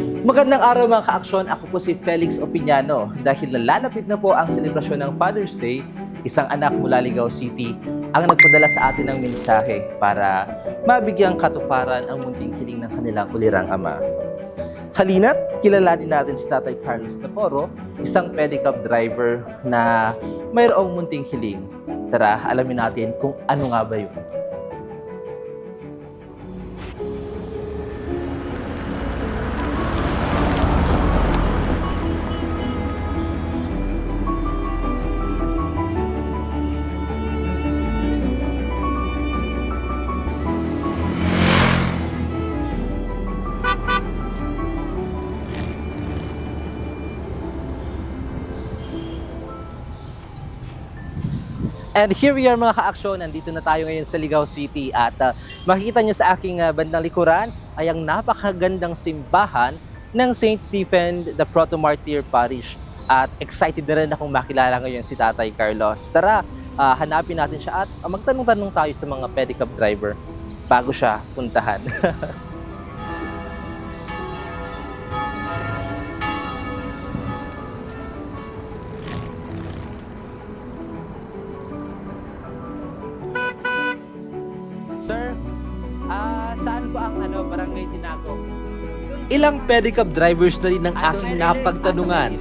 Magandang araw mga ka-aksyon, ako po si Felix Opiniano. Dahil nalalapit na po ang selebrasyon ng Father's Day, isang anak mula Ligaw City ang nagpadala sa atin ng mensahe para mabigyang katuparan ang munting hiling ng kanilang kulirang ama. Halina't kilalanin natin si Tatay Carlos Naporo, isang pedicab driver na mayroong munting hiling. Tara, alamin natin kung ano nga ba yun. And here we are mga ka-aksyon, nandito na tayo ngayon sa Ligaw City at ah, makikita niyo sa aking ah, bandang likuran ay ang napakagandang simbahan ng St. Stephen the Proto-Martyr Parish. At excited na rin akong makilala ngayon si Tatay Carlos. Tara, ah, hanapin natin siya at magtanong-tanong tayo sa mga pedicab driver bago siya puntahan. Ilang pedicab drivers na rin ang aking napagtanungan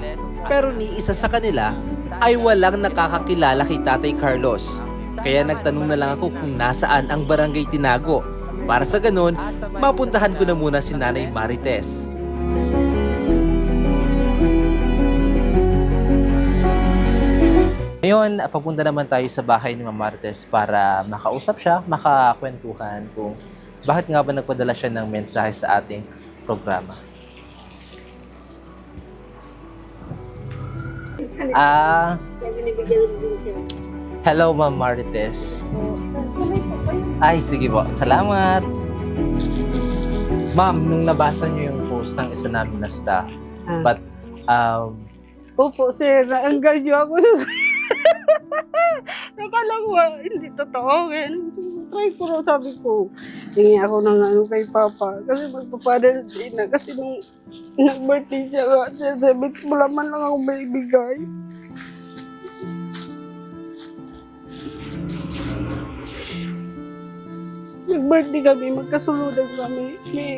pero ni isa sa kanila ay walang nakakakilala kay Tatay Carlos. Kaya nagtanong na lang ako kung nasaan ang barangay Tinago. Para sa ganun, mapuntahan ko na muna si Nanay Marites. Ngayon, papunta naman tayo sa bahay ni Ma'am Martes para makausap siya, makakwentuhan kung bakit nga ba nagpadala siya ng mensahe sa ating programa. Ah, hello Ma'am Marites. Ay, sige po. Salamat. Ma'am, nung nabasa niyo yung post ng isa namin na staff, Ah. but um, Opo, sir. Naanggan niyo ako sa... Nakala ko, ah, hindi totoo. Ngayon, try ko raw, sabi ko. Hingi ako ng ano kay Papa. Kasi magpapadal din na. Kasi nung nag-birthday siya, ah, siya sabi ko, wala man lang ako maibigay. Nag-birthday kami, magkasuludan kami. May,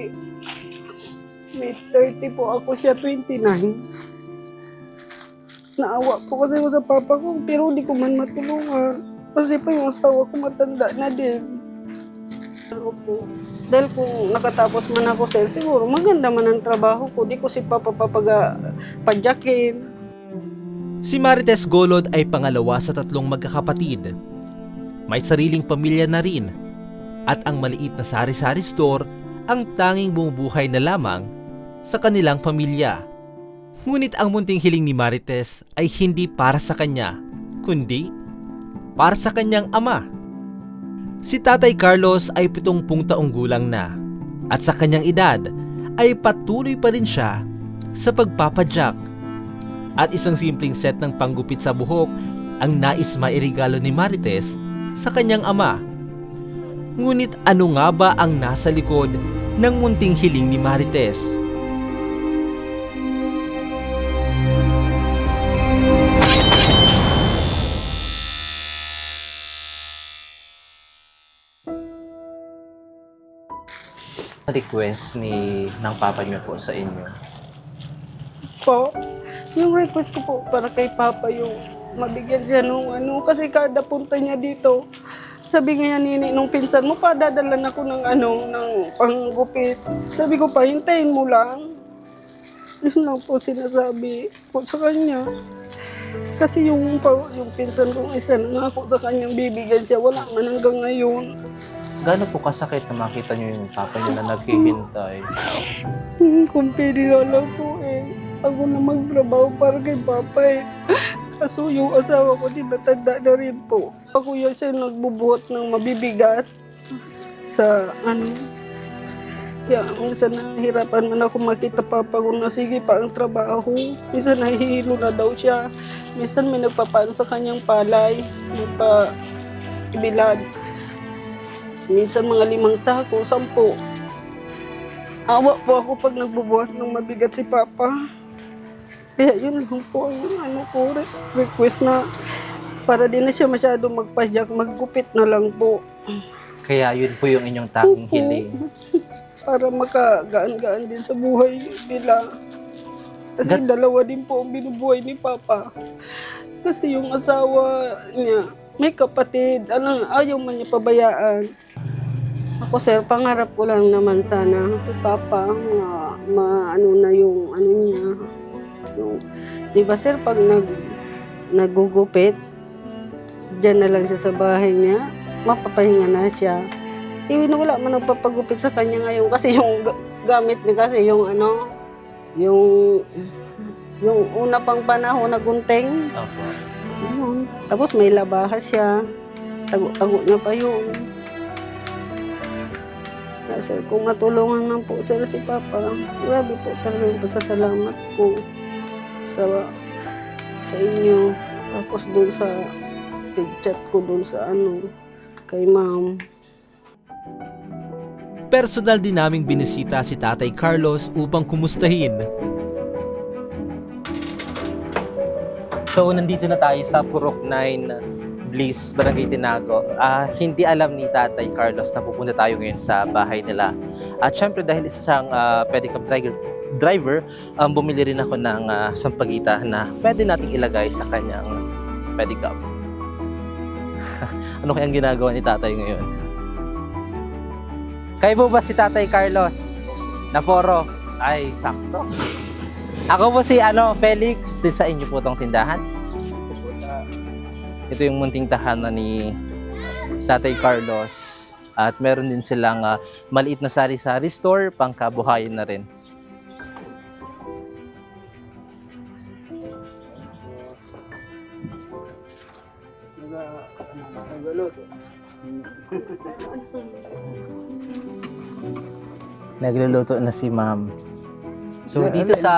may 30 po ako, siya 29. Naawa po kasi ako sa papa ko, pero hindi ko man matulungan. Kasi pa yung asawa ko matanda na din. Ano po, dahil kung nakatapos man ako sir, siguro maganda man ang trabaho ko. Di ko si papa papaga. Si Marites Golod ay pangalawa sa tatlong magkakapatid. May sariling pamilya na rin at ang maliit na sari-sari store ang tanging bumubuhay na lamang sa kanilang pamilya. Ngunit ang munting hiling ni Marites ay hindi para sa kanya, kundi para sa kanyang ama. Si Tatay Carlos ay 70 taong gulang na at sa kanyang edad ay patuloy pa rin siya sa pagpapadyak at isang simpleng set ng panggupit sa buhok ang nais mairigalo ni Marites sa kanyang ama. Ngunit ano nga ba ang nasa likod ng munting hiling ni Marites? Request ni ng papa niyo po sa inyo. Po, yung request ko po para kay papa yung mabigyan siya nung ano. Kasi kada punta niya dito, sabi nga nini nung pinsan mo, padadalan ako ng ano, ng panggupit. Sabi ko pa, hintayin mo lang. Yun lang po sinasabi po sa kanya. Kasi yung, pa- yung pinsan kong isa na ako sa kanyang bibigyan siya, wala man hanggang ngayon. Gaano po kasakit na makita niyo yung papa niyo na naghihintay? Hmm, kung pwede na lang po eh. Ako na magtrabaho para kay Papa eh. Kaso yung asawa ko, di matanda na rin po. Ako yung siya nagbubuhat ng mabibigat sa ano. Kaya minsan nahihirapan man ako makita papa ko na sige pa ang trabaho. Minsan nahihilo na daw siya. Minsan may nagpapaano sa kanyang palay. Nagpa ibilad. Minsan mga limang sako, sampo. Awa po ako pag nagbubuhat ng mabigat si Papa. Kaya yun lang po ang ano ko, re- request na para di na siya masyado magpajak, maggupit na lang po. Kaya yun po yung inyong tanging Opo. hiling. Para makagaan-gaan din sa buhay nila. Kasi dalawa din po ang binubuhay ni Papa. Kasi yung asawa niya, may kapatid, ano, ayaw man niya pabayaan. Ako sir, pangarap ko lang naman sana si Papa, ma, ma- ano na yung ano niya. Yung, di ba sir, pag nag, nagugupit, diyan na lang siya sa bahay niya, mapapahinga na siya. Eh, wala man nagpapagupit sa kanya ngayon kasi yung ga- gamit niya kasi yung ano, yung yung una pang panahon na gunting. Opo. Yun. Tapos may labahas siya. Tago-tago niya pa yun. Kaya sir, kung matulungan man po sir si Papa, grabe po talaga yung pasasalamat ko sa sa inyo. Tapos doon sa chat ko doon sa ano, kay ma'am. Personal din naming binisita si Tatay Carlos upang kumustahin. So, nandito na tayo sa Purok 9 Bliss, Barangay Tinago. Ah, hindi alam ni Tatay Carlos na pupunta tayo ngayon sa bahay nila. At syempre dahil isa siyang uh, pedicab driver, driver um, bumili rin ako ng ah, sampagita na pwede nating ilagay sa kanyang pedicab. ano kayang ginagawa ni Tatay ngayon? Kayo ba si Tatay Carlos? Naporo? Ay, sakto. Ako po si ano, Felix. Din sa inyo po tong tindahan. Ito yung munting tahanan ni Tatay Carlos. At meron din silang ah, maliit na sari-sari store, pangkabuhayan na rin. Nagluluto na si ma'am. So dito sa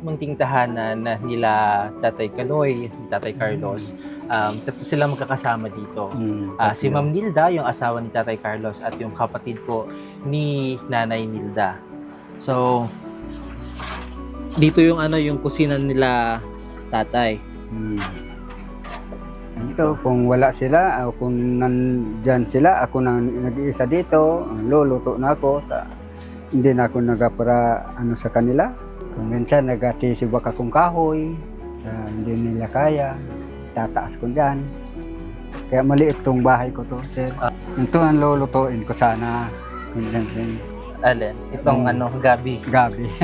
munting tahanan na nila Tatay Kaloy, Tatay Carlos, um, tatlo sila magkakasama dito. Ah, si Ma'am Nilda, yung asawa ni Tatay Carlos, at yung kapatid po ni Nanay Nilda. So, dito yung ano yung kusina nila Tatay. Hmm. Dito, kung wala sila, o kung nandyan sila, ako na nag-iisa dito, luluto na ako, ta, hindi na ako nagapara ano sa kanila. Kung minsan nagatisibak akong kahoy, ta, hindi nila kaya, tataas ko dyan. Kaya maliit tong bahay ko to, sir. Ito ang lulutuin ko sana. Din Alin? Itong Hmm. ano, gabi. gabi.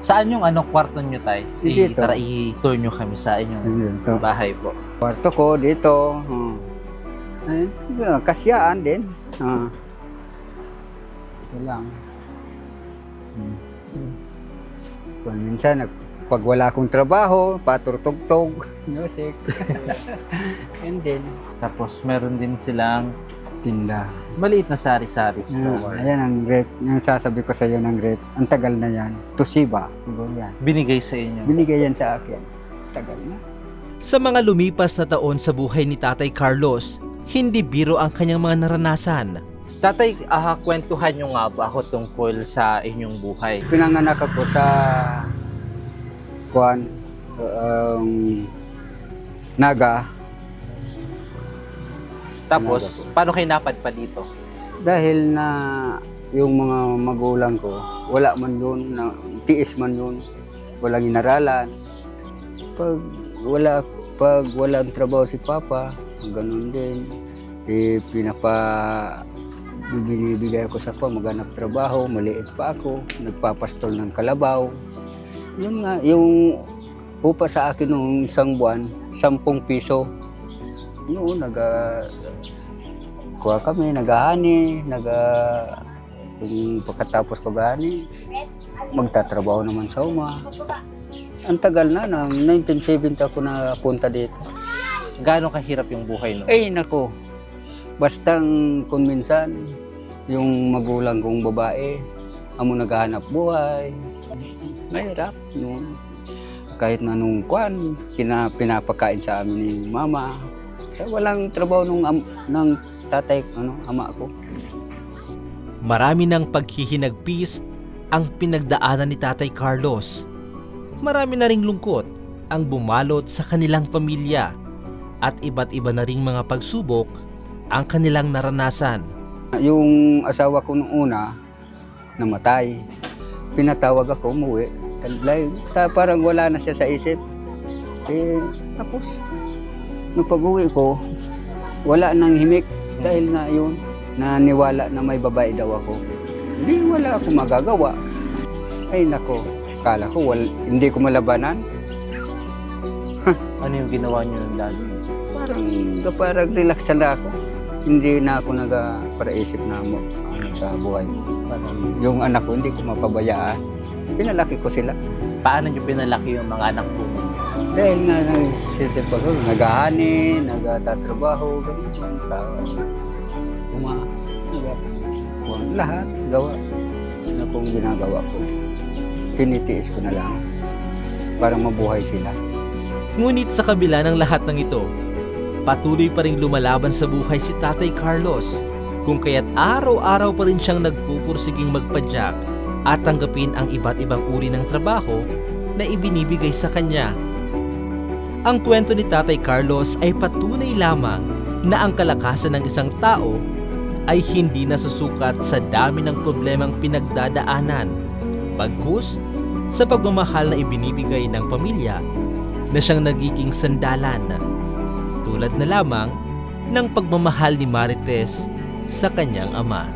Saan yung ano kwarto nyo, Tay? I- Dito. Tara, i-tour nyo kami sa inyong Yun to. bahay po. Kwarto ko dito. Hmm. Ay, kasyaan din. Ah. Ito lang. Hmm. Kung minsan, pag wala akong trabaho, paturtog-tog, music. And then, Tapos meron din silang tinda. maliit na sari-sari store. ayan ang grape. Yung sasabi ko sa iyo ng grape. Ang tagal na yan. Toshiba. Siguro yan. Binigay sa inyo. Binigay yan sa akin. Tagal na. Sa mga lumipas na taon sa buhay ni Tatay Carlos, hindi biro ang kanyang mga naranasan. Tatay, ah, kwentuhan nyo nga ba ako tungkol sa inyong buhay? Pinanganak ako sa Kwan, um, Naga, Tapos, paano kayo napadpa dito? dahil na yung mga magulang ko, wala man yun, na, tiis man yun, walang inaralan. Pag wala, pag walang trabaho si Papa, ganun din. Eh, pinapa, binibigay ko sa pa, maghanap trabaho, maliit pa ako, nagpapastol ng kalabaw. Yun nga, yung upa sa akin nung isang buwan, sampung piso. Noon, naga, kuha kami, naghahani, naga, kung pagkatapos paghahani, magtatrabaho naman sa uma. Ang tagal na, na 1970 ako napunta dito. Gaano kahirap yung buhay no? Eh, nako, bastang kung minsan, yung magulang kong babae, amo naghahanap buhay, mahirap. No? Kahit na nung kwan, pina, pinapakain sa amin ni mama. Kaya walang trabaho nung am, ng tatay, ano, ama ko. Marami ng paghihinagpis ang pinagdaanan ni Tatay Carlos. Marami na ring lungkot ang bumalot sa kanilang pamilya at iba't iba na ring mga pagsubok ang kanilang naranasan. Yung asawa ko nung una, namatay. Pinatawag ako, umuwi. Ta, parang wala na siya sa isip. Eh, tapos, nung pag-uwi ko, wala nang himik. Dahil nga yun, naniwala na may babae daw ako. Hindi, wala akong magagawa. Ay, nako, kala ko, wal, hindi ko malabanan. Ano yung ginawa niyo ng dati? Parang, parang relax na ako. Hindi na ako nag-paraisip na mo ano, sa buhay mo. Parang, Yung anak ko, hindi ko mapabayaan. Pinalaki ko sila. paano niyo pinalaki yung mga anak po? Dahil nga nagsisip ako, naghahani, nagtatrabaho, ganun. Uma, lahat, gawa na kung ginagawa ko. Tinitiis ko na lang para mabuhay sila. Ngunit sa kabila ng lahat ng ito, patuloy pa rin lumalaban sa buhay si Tatay Carlos kung kaya't araw-araw pa rin siyang nagpupursiging magpadyak at tanggapin ang iba't ibang uri ng trabaho na ibinibigay sa kanya. Ang kwento ni Tatay Carlos ay patunay lamang na ang kalakasan ng isang tao ay hindi nasusukat sa dami ng problemang pinagdadaanan. Bagkus, sa pagmamahal na ibinibigay ng pamilya na siyang nagiging sandalan. Tulad na lamang ng pagmamahal ni Marites sa kanyang ama.